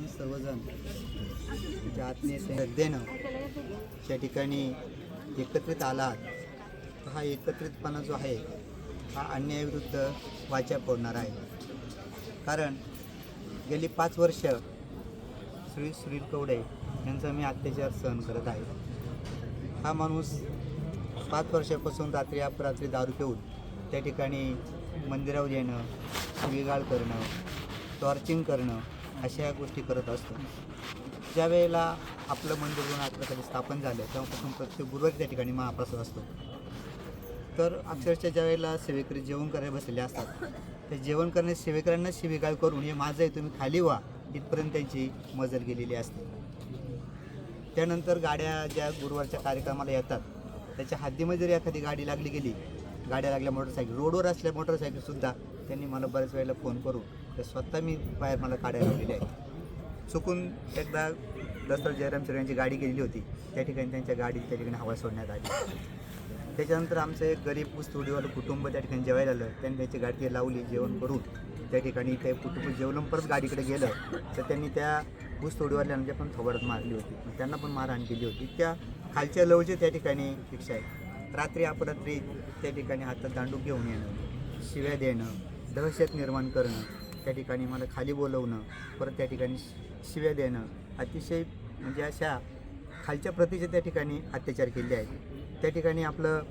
आम्ही सर्वजण तुमच्या आत्मीय श्रद्धेनं त्या ठिकाणी एकत्रित आलात. हा एकत्रितपणा जो आहे हा अन्यायाविरुद्ध वाचा फोडणार आहे. कारण गेली पाच वर्ष श्री सुनील कवडे यांचा मी अत्याचार सहन करत आहे. हा माणूस पाच वर्षापासून रात्री अपरात्री दारू पिऊन त्या ठिकाणी मंदिरावर येणं विगाळ करणं टॉर्चिंग करणं अशा या गोष्टी करत असतो. ज्या वेळेला आपलं मंदिर म्हणून आपल्याकडे स्थापन झालं तेव्हापासून प्रत्येक गुरुवारी त्या ठिकाणी महाप्रसाद असतो. तर अक्षरशः ज्या वेळेला सेवेकरी जेवण करायला बसलेले असतात ते जेवण करणे सेवेकऱ्यांना शिवीगाळ करून हे माझं आहे तुम्ही खाली व्हा. इथपर्यंत त्यांची मजल गेलेली असते. त्यानंतर गाड्या ज्या गुरुवारच्या कार्यक्रमाला येतात त्याच्या हद्दीमध्ये जरी एखादी गाडी लागली गेली गाड्या लागल्या मोटरसायकल रोडवर असल्या मोटरसायकलसुद्धा त्यांनी मला बऱ्याच वेळेला फोन करून तर स्वतः मी बाहेर मला काढायला लावलेली आहे. चुकून एकदा दसरा जयराम सर यांची गाडी गेलेली होती. त्या ठिकाणी त्यांच्या गाडी त्या ठिकाणी हवा सोडण्यात आली. त्याच्यानंतर आमचं एक गरीब स्टुडिओवालं कुटुंब त्या ठिकाणी जेवायला आलं. त्यांनी त्यांची गाडी लावली जेवण करून त्या ठिकाणी ते कुटुंब जेवलं. परत गाडीकडे गेलं तर त्यांनी त्या ऊसतोडीवाल्यांना म्हणजे पण थोबाडत मारली होती. मग त्यांना पण मारहाण केली होती. त्या खालच्या लवचे त्या ठिकाणी शिक्षा आहे रात्री अपरात्री त्या ठिकाणी हातात दांडू घेऊन येणं शिव्या देणं दहशत निर्माण करणं त्या ठिकाणी मला खाली बोलवणं परत त्या ठिकाणी शिव्या देणं अतिशय म्हणजे अशा खालच्या प्रतीचे त्या ठिकाणी अत्याचार केले आहेत. त्या ठिकाणी आपलं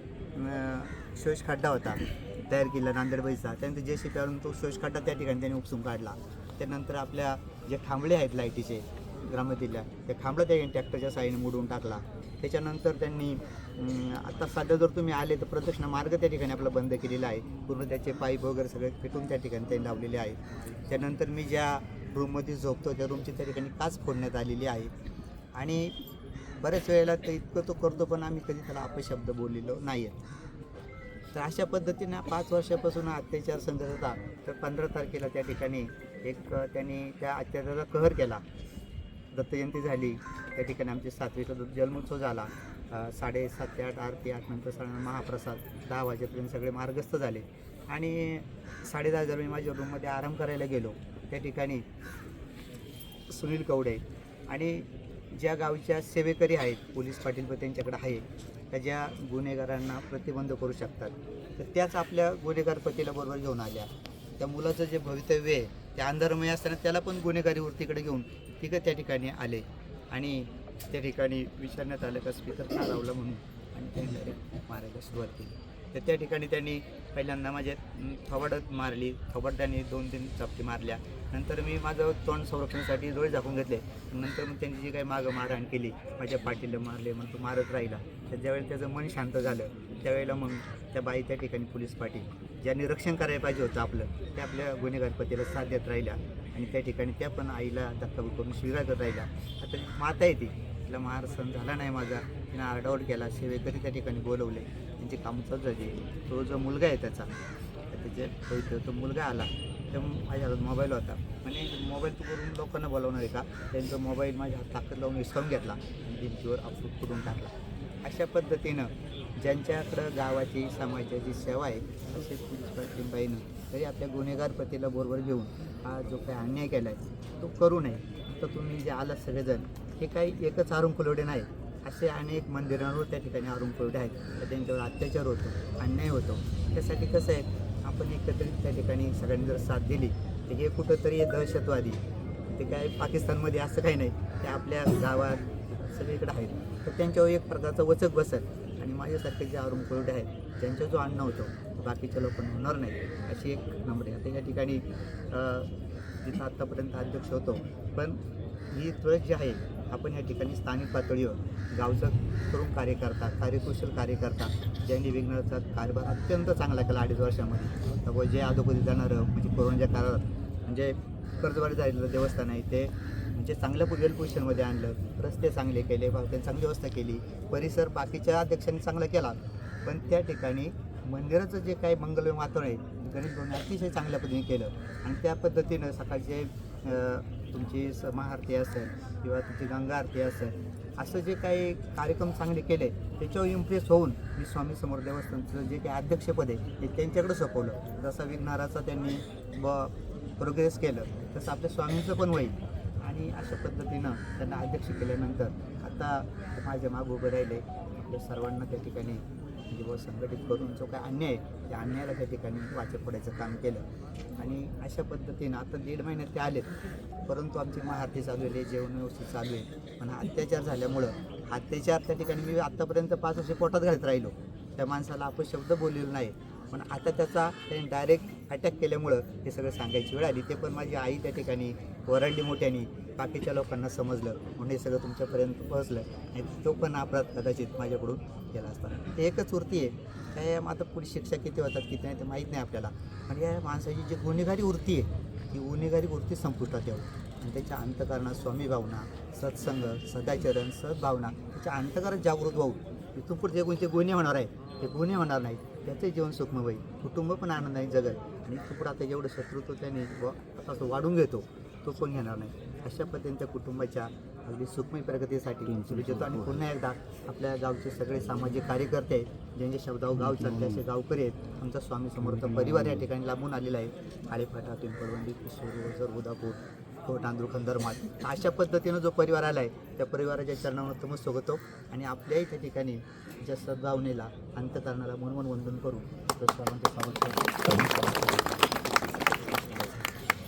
शोष खड्डा होता तयार केला नांदेडबाईचा. त्यानंतर जे शिकारून तो शोष खड्डा त्या ठिकाणी त्यांनी उपसून काढला. त्यानंतर आपल्या जे खांबळे आहेत लाईटीचे ग्रामतीतल्या त्या खांबळं त्या ट्रॅक्टरच्या साईने मोडून टाकला. त्याच्यानंतर त्यांनी आता सध्या जर तुम्ही आले तर प्रदक्षिणा मार्ग त्या ठिकाणी आपला बंद केलेला आहे. पूर्ण त्याचे पाईप वगैरे सगळे फिटून त्या ठिकाणी त्यांनी लावलेले आहे त्यानंतर मी ज्या रूममध्ये झोपतो त्या रूमची त्या ठिकाणी काच फोडण्यात आलेली आहे. आणि बऱ्याच वेळेला ते इतकं तो करतो पण आम्ही कधी त्याला अपशब्द बोललेलो नाही आहे तर अशा पद्धतीनं पाच वर्षापासून अत्याचार संदर्भात होता तर पंधरा तारखेला त्या ठिकाणी एक त्यांनी त्या अत्याचाराचा कहर केला. दत्तजयंती झाली. त्या ठिकाणी आमचे सातवीचा जन्मोत्सव झाला. अ, साडेसात ते आठ आरती आठ नंतर साडे महाप्रसाद दहा वाजेपर्यंत सगळे मार्गस्थ झाले. आणि साडेदहा हजार मी माझ्या रूममध्ये आराम करायला गेलो. त्या ठिकाणी सुनील कवडे आणि ज्या गावच्या सेवेकरी आहेत पोलीस पाटील त्यांच्याकडे आहे त्या ज्या गुन्हेगारांना प्रतिबंध करू शकतात तर त्याच आपल्या गुन्हेगार पतीला बरोबर घेऊन आल्या. त्या मुलाचं जे भवितव्य आहे त्या अंधारमय असताना त्याला पण गुन्हेगारी वृत्तीकडे घेऊन तिकडे त्या ठिकाणी आले आणि त्या ठिकाणी विचारण्यात आलं का स्पीकर का लावला म्हणून आणि त्यांनी मारायला सुरुवात केली. तर त्या ठिकाणी त्यांनी पहिल्यांदा माझ्या अं, थोबाडत मारली थोबाड त्यांनी दोन तीन चपटी मारल्या. नंतर मी माझं तोंड संरक्षणासाठी डोळे झाकून घेतले. नंतर मग त्यांची जी काही मागं मारहाण केली माझ्या पाठीला मारले मग तो मारत राहिला. तर ज्यावेळेला त्याचं मन शांत झालं त्यावेळेला मग त्या बाई त्या ठिकाणी पोलीस पाटील ज्यांनी रक्षण करायला पाहिजे होतं आपलं त्या आपल्या गुन्हेगार पतीला साथ देत राहिल्या. आणि त्या ठिकाणी त्या पण आईला धक्काबुक करून शिविरा करत राहिल्या. आता माता येते तिला महार सण झाला नाही माझा. तिनं आरडाओरड केला सेवेकरी त्या ठिकाणी बोलवले. त्यांची कामं चालू झाली तो जो मुलगा आहे त्याचा त्याच्या तो मुलगा आला. तर माझ्या हातात मोबाईल होता. म्हणजे मोबाईल तू करून लोकांना बोलवणार आहे का? त्यांचा मोबाईल माझ्या हात ताकद लावून हिसकावून घेतला आणि भिंतीवर अपलोड करून टाकला. अशा पद्धतीनं ज्यांच्याकडं गावाची समाजाची सेवा आहे असे पोलीस पाटीलबाईनं तरी आपल्या गुन्हेगार पतीला बरोबर घेऊन हा जो काही अन्याय केला आहे तो करू नये. तर तुम्ही जे आलात सगळेजण हे काही एकच आरुण फुलवडे नाही. असे अनेक मंदिरांवर त्या ठिकाणी आरुण आहेत. तर त्यांच्यावर अत्याचार होतो अन्याय होतो. त्यासाठी कसं आहे आपण एकत्रित त्या ठिकाणी सगळ्यांनी जर साथ दिली तर हे कुठंतरी दहशतवादी ते काय पाकिस्तानमध्ये असं काही नाही ते आपल्या गावात सगळीकडे आहेत. तर त्यांच्यावर एक प्रकारचं वचक बसत. आणि माझ्यासारखे जे अरुण आहेत ज्यांचा जो अन्न होतो बाकीच्या लोकांना होणार नाही अशी एक नंबर आहे. आता या ठिकाणी जिथं आत्तापर्यंत अध्यक्ष होतो पण ही तुळस जी आहे आपण या ठिकाणी स्थानिक पातळीवर गावचं तरुण कार्यकर्ता कार्यकुशल कार्यकर्ता ज्यांनी विघ्नाचा कारभार अत्यंत चांगला केला अडीच वर्षामध्ये. व जे अधोगती जाणारं म्हणजे कोरोनाच्या काळात म्हणजे कर्जवाडी झालेलं देवस्थान आहे ते म्हणजे चांगल्या वेल पोझिशनमध्ये आणलं रस्ते चांगले केले त्यांनी चांगली व्यवस्था केली परिसर बाकीच्या अध्यक्षांनी चांगला केला. पण त्या ठिकाणी मंदिराचं जे काही मंगलमय वातावरण आहे गणेश भाऊने अतिशय चांगल्या पद्धतीने केलं. आणि त्या पद्धतीनं सकाळचे तुमची स महाआरती असेल किंवा तुमची गंगा आरती असेल असं जे काही कार्यक्रम चांगले केले त्याच्यावर इम्प्रेस होऊन मी स्वामी समोर देवस्थानचं जे काही अध्यक्षपद आहे ते त्यांच्याकडे सोपवलं. जसं विघ्नाराचा त्यांनी ब प्रोग्रेस केलं तसं आपल्या स्वामींचं पण होईल. आणि अशा पद्धतीनं त्यांना अध्यक्ष केल्यानंतर आता माझ्या माग उभे राहिले. आपल्या सर्वांना त्या ठिकाणी म्हणजे व संघटित करून जो काय अन्याय आहे त्या अन्यायाला त्या ठिकाणी वाचक पडायचं काम केलं. आणि अशा पद्धतीनं आता दीड महिन्यात ते आलेत परंतु आमची महाआरती चालू आहे जेवण व्यवस्थित चालू आहे. पण अत्याचार झाल्यामुळं अत्याचार त्या ठिकाणी मी आत्तापर्यंत पाच वर्षे पोटात घालत राहिलो. त्या माणसाला आपण शब्द बोललेलो नाही. पण आता त्याचा त्यांनी डायरेक्ट अटॅक केल्यामुळं हे सगळं सांगायची वेळ आली. ते पण माझी आई त्या ठिकाणी वरडली मोठ्यानी बाकीच्या लोकांना समजलं. म्हणून हे सगळं तुमच्यापर्यंत पोहोचलं. आणि तो पण अपराध कदाचित माझ्याकडून केला असता. ते एकच वृत्ती आहे. काय आता पुढे शिक्षा किती होतात किती नाही ते माहीत नाही आपल्याला. पण या माणसाची जी गुन्हेगारी वृत्ती आहे ती गुन्हेगारी वृत्ती संपुष्टात यावं आणि त्याच्या अंतकरणात स्वामी भावना सत्संग सदाचरण सद्भावना त्याच्या अंतकरणात जागृत होऊ इथून पुढे जे कोणते गुन्हे होणार आहे ते गुन्हे होणार नाहीत. त्याचं जीवन सुखमय होईल. कुटुंब पण आनंदाने जगत आणि पुढे आता जेवढं शत्रुत्व त्याने व- तो वाढून घेतो तो पण घेणार नाही. अशा पद्धतीने त्या कुटुंबाच्या अगदी सुखमय प्रगतीसाठी देतो आणि पुन्हा एकदा आपल्या गावचे सगळे सामाजिक कार्यकर्ते आहेत ज्यांच्या शब्दावर गाव चालते असे गावकरी आहेत. आमचा स्वामी समर्थ परिवार या ठिकाणी लांबून आलेला आहे. आळेफाटा पिंपळवंडी किशोर ओझर उदापूर. कोट आंध्रुखन धर्मात अशा पद्धतीनं जो परिवार आला आहे त्या परिवाराच्या चरणावर नतमस्तक होतो. आणि आपल्याही त्या ठिकाणी ज्या सद्भावनेला अंतकरणाला मनमन वंदन करू तर सर्वांचे स्वागत